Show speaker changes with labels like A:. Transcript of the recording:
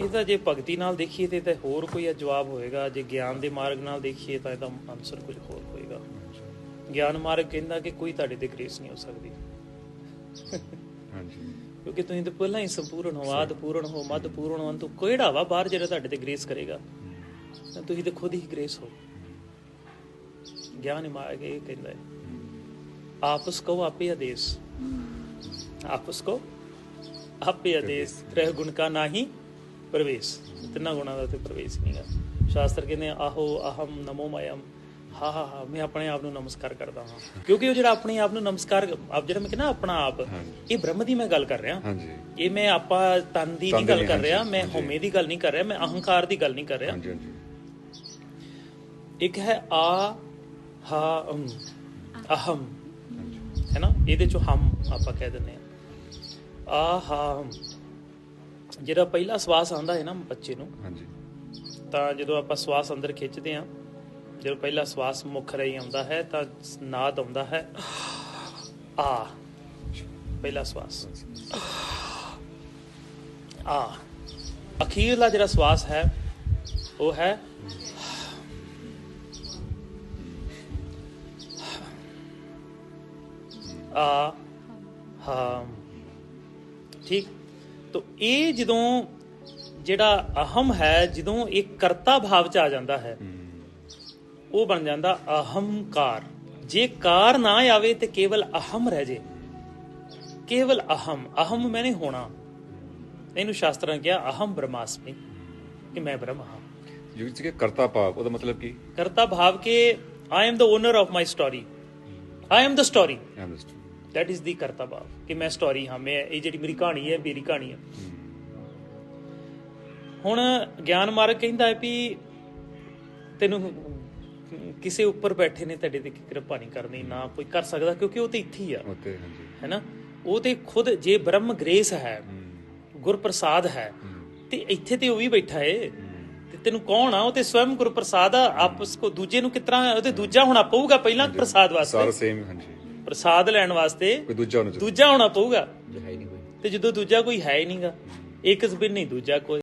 A: ਇਹ ਤਾਂ ਜੇ ਭਗਤੀ ਨਾਲ ਦੇਖੀਏ ਤੇ ਤਾਂ ਹੋਰ ਕੋਈ ਜਵਾਬ ਹੋਏਗਾ। ਜੇ ਗਿਆਨ ਦੇ ਮਾਰਗ ਨਾਲ ਦੇਖੀਏ ਤਾਂ ਇਹਦਾ ਆਨਸਰ ਕੁਝ ਹੋਰ ਹੋਏਗਾ। ਗਿਆਨ ਮਾਰਗ ਕਹਿੰਦਾ ਕਿ ਕੋਈ ਤੁਹਾਡੇ ਤੇ ਗ੍ਰੇਸ ਨਹੀਂ ਹੋ ਸਕਦੀ।
B: ਹਾਂਜੀ।
A: ਕਿਉਂਕਿ ਤੁਸੀਂ ਤਾਂ ਪਹਿਲਾਂ ਹੀ ਸੰਪੂਰਨ ਹੋ ਆਦ ਪੂਰਨ ਹੋ ਮਦ ਪੂਰਨ ਹੋ ਅੰਤ ਕਿਹੜਾ ਵਾ ਬਾਹਰ ਜਿਹੜਾ ਤੁਹਾਡੇ ਤੇ ਗ੍ਰੇਸ ਕਰੇਗਾ? ਤਾਂ ਤੁਸੀਂ ਤਾਂ ਖੁਦ ਹੀ ਗ੍ਰੇਸ ਹੋ। ਗਿਆਨ ਮਾਰਗ ਇਹ ਕਹਿੰਦਾ ਹੈ। ਆਪਸ ਕੋ ਆਪੇ ਆਦੇਸ਼। ਆਪਸ ਕੋ ਆਪੇ ਆਦੇਸ਼। ਤ੍ਰੈ ਗੁਣ ਕਾ ਨਾਹੀ ਪ੍ਰਵੇਸ਼ ਤਿੰਨਾਂ ਗੁਣਾਂ ਦਾ ਤੇ ਪ੍ਰਵੇਸ਼ ਨਹੀਂਗਾ ਸ਼ਾਸਤਰ ਕਹਿੰਦੇ ਆਹੋ ਅਹਮ ਨਮੋ ਮਯਮ ਹਾ ਹਾ ਹਾ ਮੈਂ ਆਪਣੇ ਆਪ ਨੂੰ ਨਮਸਕਾਰ ਕਰਦਾ ਹਾਂ। ਕਿਉਂਕਿ ਉਹ ਜਿਹੜਾ ਆਪਣੇ ਆਪ ਨੂੰ ਨਮਸਕਾਰ ਆਪ ਜਿਹੜਾ ਮੈਂ ਕਹਿੰਦਾ ਆਪਣਾ ਆਪ ਇਹ ਬ੍ਰਹਮ ਦੀ ਮੈਂ ਗੱਲ ਕਰ ਰਿਹਾ।
B: ਹਾਂਜੀ।
A: ਇਹ ਮੈਂ ਆਪਾਂ ਤਨ ਦੀ ਨਹੀਂ ਗੱਲ ਕਰ ਰਿਹਾ ਮੈਂ। ਹਉਮੈ ਦੀ ਗੱਲ ਨਹੀਂ ਕਰ ਰਿਹਾ ਮੈਂ ਅਹੰਕਾਰ ਦੀ ਗੱਲ ਨਹੀਂ ਕਰ ਰਿਹਾ।
B: ਹਾਂਜੀ ਹਾਂਜੀ।
A: ਇੱਕ ਹੈ ਆ ਹਾ ਅਮ ਅਹਮ ਹੈ ਨਾ? ਇਹਦੇ ਚੋਂ ਹਮ ਆਪਾਂ ਕਹਿ ਦਿੰਦੇ ਆ ਆ ਹਾ ਹਮ ਜਿਹੜਾ ਪਹਿਲਾ ਸਵਾਸ ਆਂਦਾ ਹੈ ਨਾ ਬੱਚੇ ਨੂੰ
B: ਹਾਂਜੀ।
A: ਤਾਂ ਜਦੋਂ ਆਪਾਂ ਸਵਾਸ ਅੰਦਰ ਖਿੱਚਦੇ ਆ ਜਦੋਂ ਪਹਿਲਾ ਸਵਾਸ ਮੁਖ ਰਹੀ ਆਉਂਦਾ ਹੈ ਤਾਂ ਨਾਦ ਆਉਂਦਾ ਹੈ ਆ। ਪਹਿਲਾ ਸਵਾਸ। ਆ। ਅਖੀਰਲਾ ਜਿਹੜਾ ਸਵਾਸ ਹੈ ਉਹ ਹੈ ਆ ਹਾਂ ਠੀਕ? ਤੋ ਇਹ ਜਦੋਂ ਜਿਹੜਾ ਅਹਮ ਹੈ ਜਦੋਂ ਇੱਕ ਕਰਤਾ ਭਾਵ ਚ ਆ ਜਾਂਦਾ ਹੈ ਉਹ ਬਣ ਜਾਂਦਾ ਅਹੰਕਾਰ। ਜੇ ਕਾਰ ਨਾ ਆਵੇ ਤੇ ਕੇਵਲ ਅਹਮ ਰਹਿ ਜੇ। ਕੇਵਲ ਅਹਮ ਅਹਮ ਮੈਨੇ ਹੋਣਾ। ਇਹਨੂੰ ਸ਼ਾਸਤਰਾਂ ਕਿਹਾ ਅਹਮ ਬ੍ਰਹਮਾਸਮੀ ਕਿ ਮੈਂ ਬ੍ਰਹਮ ਹਾਂ।
B: ਜਿਵੇਂ ਕਿ ਕਰਤਾ ਭਾਵ ਉਹਦਾ ਮਤਲਬ ਕੀ?
A: ਕਰਤਾ ਭਾਵ ਕਿ I am the owner of my story I am the story that is the ਕਰਤਾ ਭਾਵ ਕਿ ਮੈਂ ਸਟੋਰੀ ਹਾਂ ਮੈਂ ਇਹ ਜਿਹੜੀ ਮੇਰੀ ਕਹਾਣੀ ਹੈ ਮੇਰੀ ਕਹਾਣੀ ਹੈ ਹੁਣ ਗਿਆਨ ਮਾਰਗ ਕਹਿੰਦਾ ਹੈ ਵੀ ਤੈਨੂੰ ਕਿਸੇ ਉੱਪਰ ਬੈਠੇ ਨੇ ਤੁਹਾਡੇ ਤੇ ਕਿਰਪਾ ਨਹੀਂ ਕਰਨੀ ਨਾ ਕੋਈ ਕਰ ਸਕਦਾ ਕਿਉਂਕਿ ਉਹ ਤੇ ਇੱਥੇ ਹੀ ਆ
B: ਉੱਤੇ ਹਾਂਜੀ
A: ਹੈਨਾ ਉਹ ਤੇ ਖੁਦ ਜੇ ਬ੍ਰਹਮ ਗ੍ਰੇਸ ਹੈ ਗੁਰ ਪ੍ਰਸਾਦ ਹੈ ਤੇ ਇੱਥੇ ਤੇ ਉਹ ਵੀ ਬੈਠਾ ਏ ਤੇ ਤੈਨੂੰ ਕੌਣ ਆ ਉਹ ਤੇ ਸਵੈਮ ਗੁਰ ਪ੍ਰਸਾਦ ਆ ਆਪਸ ਕੋ ਦੂਜੇ ਨੂੰ ਕਿਤਨਾ ਉਹ ਤੇ ਦੂਜਾ ਹੋਣਾ ਪਊਗਾ ਪਹਿਲਾਂ ਪ੍ਰਸਾਦ
B: ਸਾਰਾ
A: ਵਾਸਤੇ
B: ਸੇਮ ਹਾਂਜੀ
A: ਪ੍ਰਸਾਦ ਲੈਣ ਵਾਸਤੇ
B: ਕੋਈ ਦੂਜਾ ਹੋਣਾ ਚਾਹੀਦਾ?
A: ਦੂਜਾ ਹੋਣਾ ਪਊਗਾ।
C: ਜੋ ਹੈ ਹੀ ਨਹੀਂ ਕੋਈ।
A: ਤੇ ਜਦੋਂ ਦੂਜਾ ਕੋਈ ਹੈ ਹੀ ਨਹੀਂਗਾ ਇੱਕ ਜ਼ਬੀਨ ਨਹੀਂ ਦੂਜਾ ਕੋਈ।